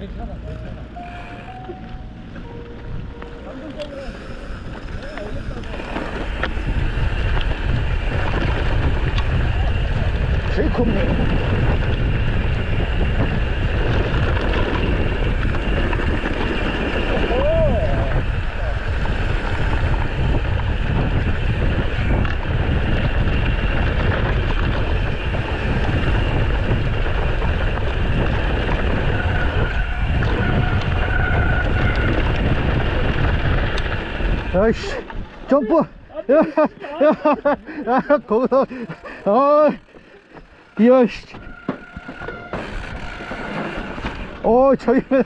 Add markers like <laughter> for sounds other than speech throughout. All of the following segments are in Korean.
제일 큽네. 야이씨 점프. 야야야 <laughs> 거기서 아 야이씨. 어 저기는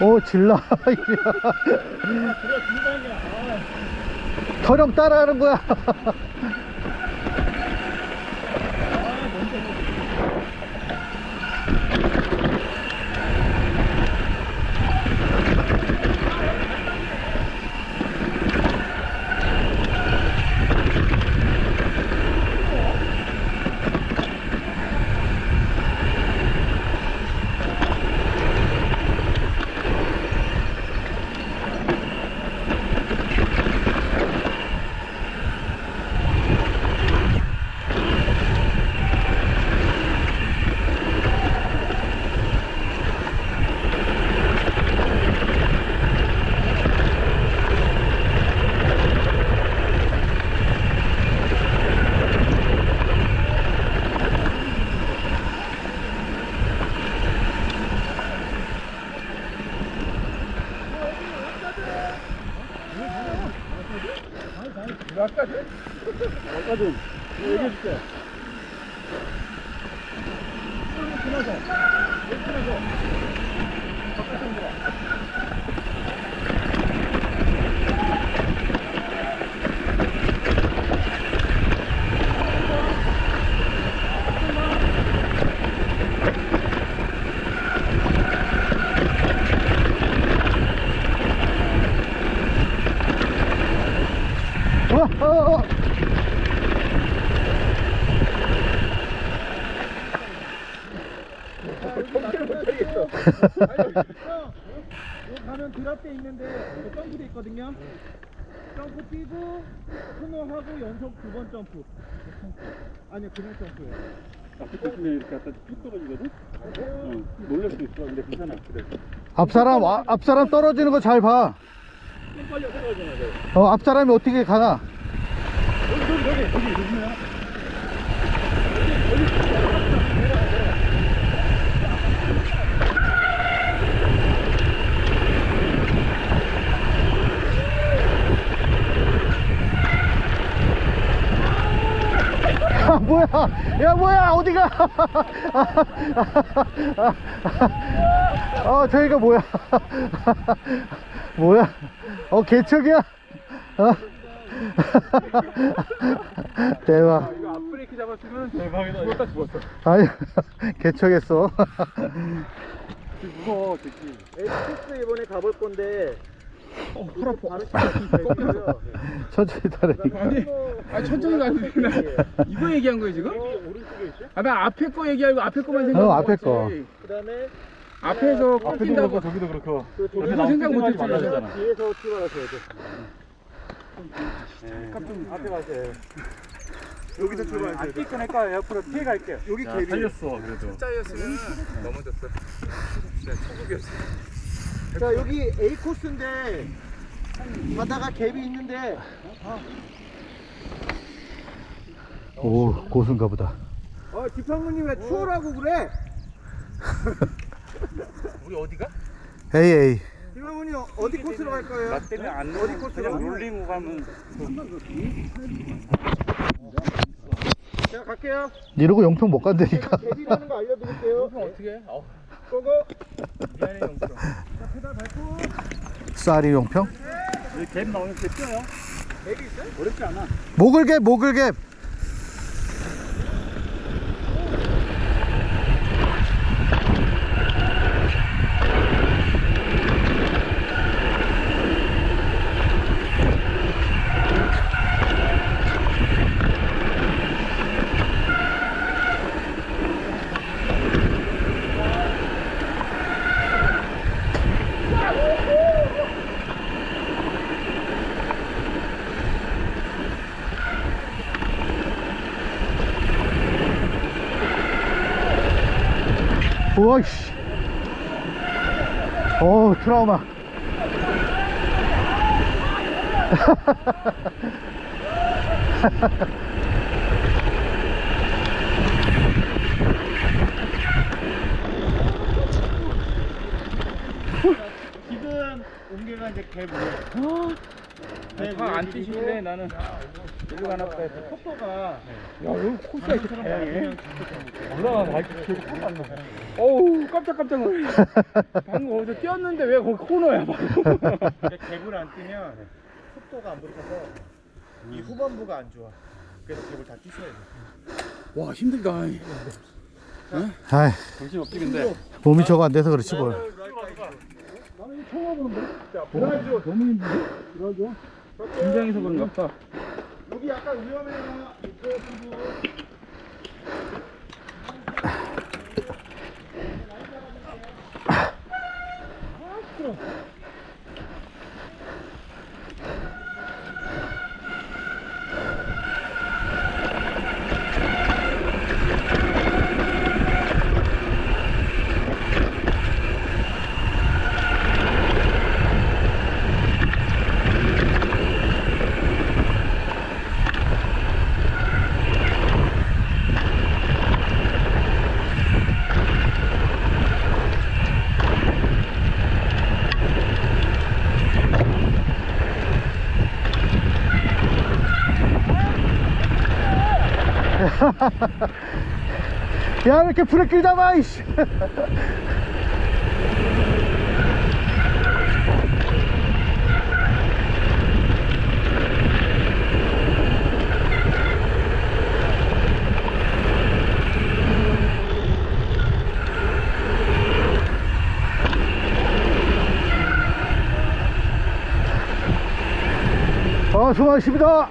오 질라 아, 터령 따라 하는 거야 아까든? 아까든. 얘기해줄게. 여기 지나서. 여기 지나서. 바깥으로 돌아. 어, 어, 어. 형, 여기 가면 드랍대 있는데 점프대 있거든요. 점프 뛰고 코너하고 연속 두 번 점프. 아니요, 그냥 점프예요. 앞사람 아, 앞사람 떨어지는 거 잘 봐. 어, 앞사람이 어떻게 가나? 여기, 여기, 여기, 여기, 여기 야. 아, 뭐야? 야, 뭐야? 어디가? 어, 저기가 뭐야? 뭐야? 어, 개척이야? 어? 대박. 이거 앞브레이크 잡았으면 대박이다. 죽었다, 죽었어. 아니, 개척했어. 무서워, 새끼. 에이스코스 이번에 가볼 건데. 어, 팔 아파. 천천히 타라니까. 아니, 아 천천히 가도 되나? 이거 얘기한 거예요, 지금? 오른쪽에 있죠? 아, 나 앞에 거 얘기하고 앞에 거만 어, 생각하고 앞에. 거. 그다음에 앞에서 앞에도 꺾인다고. 저기도 그렇고. 그 저기서 나무 생각 못 했지. 말라잖아. 뒤에서 출발하셔야 돼. 깜짝 앞에 가세요. 여기서 돼. 뛰꺼내까 옆으로 피해 갈게요. 여기 갭이 살렸어, 그래도. 짜였으면 넘어졌어. 진짜 천국이었어. 자 여기 A 코스인데 바다가 갭이 있는데 오, 고수인가 보다. 어 지팡구님 왜 추월하고 그래? 우리 어디가? 에이, 에이. 지팡구님 어디 코스로 갈 거예요? 나 때문에 안 어디 코스로? 그냥 롤링 가면 제가 갈게요. 이러고 용평 못 간다니까. 갭이라는 거 알려드릴게요. 어떻게 해? 어, 고고. 미안해 영수. 자 페달 밟고 쌀이 용평? 여기 갭 나오면 갭 뛰어요. 갭이 있어요? 어렵지 않아. 목을갭, 목을갭. 우와이씨. 어 트라우마. 지금 옮겨가 이제 갭으로. 다안 뛰실래 나는 일로 가나 보다 해서 속도가 야 여기 코스가 이렇게 다양해 올라가 날씨 계속 코가 안 나. 어우 깜짝깜짝 놀래 방금 어디서 뛰었는데 왜 거기 코너야 방금 이제 갭을 안 뛰면 속도가 안 붙어서 이 후반부가 안 좋아. 그래서 갭을 다 뛰셔야 돼. 와 힘들다 아이 정신 없지 근데 몸이 저거 안 돼서 그렇지 뭘. 나는 처음 와보는데? 자, 브라질 너무 힘든데? 브라질? 긴장해서 그런가 보다 여기 약간 위험해요. 이쪽 친구. <laughs> 야 왜 이렇게 브레이크를 잡아 이씨. <laughs> 어, 수고하십니다.